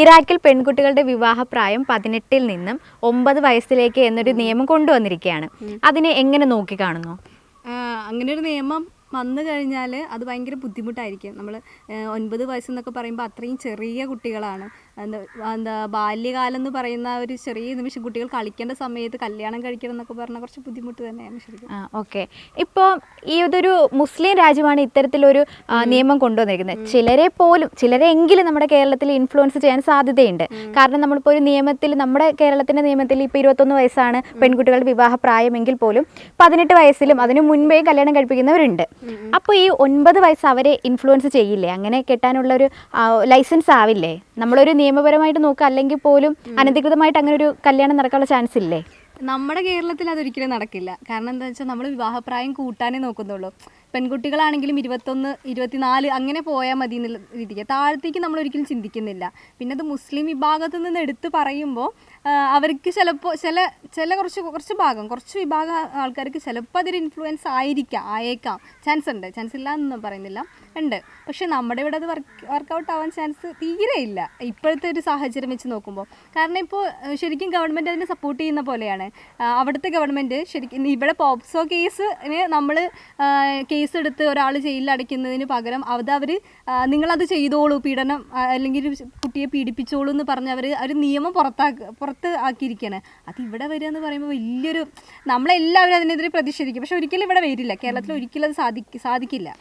ഇറാഖിൽ പെൺകുട്ടികളുടെ വിവാഹപ്രായം പതിനെട്ടിൽ നിന്നും ഒമ്പത് വയസ്സിലേക്ക് എന്നൊരു നിയമം കൊണ്ടുവന്നിരിക്കുകയാണ്. അതിനെ എങ്ങനെ നോക്കിക്കാണുന്നു അങ്ങനെ ഒരു നിയമം വന്നു കഴിഞ്ഞാൽ അത് ഭയങ്കര ബുദ്ധിമുട്ടായിരിക്കും. നമ്മൾ ഒൻപത് വയസ്സെന്നൊക്കെ പറയുമ്പോൾ അത്രയും ചെറിയ കുട്ടികളാണ്. എന്താ എന്താ ബാല്യകാലം എന്ന് പറയുന്ന ഒരു ചെറിയ നിമിഷം കുട്ടികൾ കളിക്കേണ്ട സമയത്ത് കല്യാണം കഴിക്കണം എന്നൊക്കെ പറഞ്ഞാൽ കുറച്ച് ബുദ്ധിമുട്ട് തന്നെയാണ് ശരിക്കും. ആ ഓക്കെ. ഇപ്പോൾ ഈ ഇതൊരു മുസ്ലിം രാജ്യമാണ് ഇത്തരത്തിലൊരു നിയമം കൊണ്ടുവന്നിരിക്കുന്നത്. ചിലരെ പോലും ചിലരെങ്കിലും നമ്മുടെ കേരളത്തിൽ ഇൻഫ്ലുവൻസ് ചെയ്യാൻ സാധ്യതയുണ്ട്. കാരണം നമ്മളിപ്പോൾ ഒരു നിയമത്തിൽ നമ്മുടെ കേരളത്തിന്റെ നിയമത്തിൽ ഇപ്പോൾ ഇരുപത്തൊന്ന് വയസ്സാണ് പെൺകുട്ടികളുടെ വിവാഹ പ്രായമെങ്കിൽ പോലും പതിനെട്ട് വയസ്സിലും അതിനു മുൻപേ കല്യാണം കഴിപ്പിക്കുന്നവരുണ്ട്. അപ്പോൾ ഈ ഒൻപത് വയസ്സ് അവരെ ഇൻഫ്ലുവൻസ് ചെയ്യില്ലേ? അങ്ങനെ കെട്ടാനുള്ള ഒരു ലൈസൻസ് ആവില്ലേ? നമ്മളൊരു നിയമപരമായിട്ട് നോക്കുക. അല്ലെങ്കിൽ പോലും അനധികൃതമായിട്ട് അങ്ങനെ ഒരു കല്യാണം നടക്കാനുള്ള ചാൻസ് ഇല്ലേ? നമ്മുടെ കേരളത്തിൽ അതൊരിക്കലും നടക്കില്ല. കാരണം എന്താ വെച്ചാൽ നമ്മൾ വിവാഹപ്രായം കൂട്ടാനേ നോക്കുന്നുള്ളൂ. പെൺകുട്ടികളാണെങ്കിലും ഇരുപത്തൊന്ന് ഇരുപത്തിനാല് അങ്ങനെ പോയാൽ മതി എന്നുള്ള രീതിക്ക്. താഴത്തേക്ക് നമ്മൾ ഒരിക്കലും ചിന്തിക്കുന്നില്ല. പിന്നെ അത് മുസ്ലിം വിഭാഗത്തിൽ നിന്ന് എടുത്ത് പറയുമ്പോൾ അവർക്ക് ചിലപ്പോൾ ചില ചില കുറച്ച് കുറച്ച് ഭാഗം കുറച്ച് വിഭാഗം ആൾക്കാർക്ക് ചിലപ്പോൾ അതൊരു ഇൻഫ്ലുവൻസ് ആയിരിക്കാം ആയേക്കാം. ചാൻസ് ഉണ്ട്. ചാൻസ് ഇല്ല എന്നൊന്നും പറയുന്നില്ല. ഉണ്ട്. പക്ഷേ നമ്മുടെ ഇവിടെ അത് വർക്ക് വർക്കൗട്ട് ആവാൻ ചാൻസ് തീരെ ഇല്ല. ഇപ്പോഴത്തെ ഒരു സാഹചര്യം വെച്ച് നോക്കുമ്പോൾ. കാരണം ഇപ്പോൾ ശരിക്കും ഗവൺമെന്റ് അതിനെ സപ്പോർട്ട് ചെയ്യുന്ന പോലെയാണ്. അവിടുത്തെ ഗവൺമെന്റ് ശരിക്കും ഇവിടെ പോപ്സോ കേസിന് നമ്മൾ കേസ് എടുത്ത് ഒരാൾ ജയിലിൽ അടയ്ക്കുന്നതിന് പകരം അത് അവർ നിങ്ങളത് ചെയ്തോളൂ പീഡനം അല്ലെങ്കിൽ കുട്ടിയെ പീഡിപ്പിച്ചോളൂ എന്ന് പറഞ്ഞ് അവർ ഒരു നിയമം പുറത്താക്ക പുറത്ത് ആക്കിയിരിക്കുകയാണ് അത് ഇവിടെ വരിക എന്ന് പറയുമ്പോൾ വലിയൊരു നമ്മളെല്ലാവരും അതിനെതിരെ പ്രതിഷേധിക്കും. പക്ഷെ ഒരിക്കലും ഇവിടെ വരില്ല. കേരളത്തിൽ ഒരിക്കലും അത് സാധിക്ക സാധിക്കില്ല.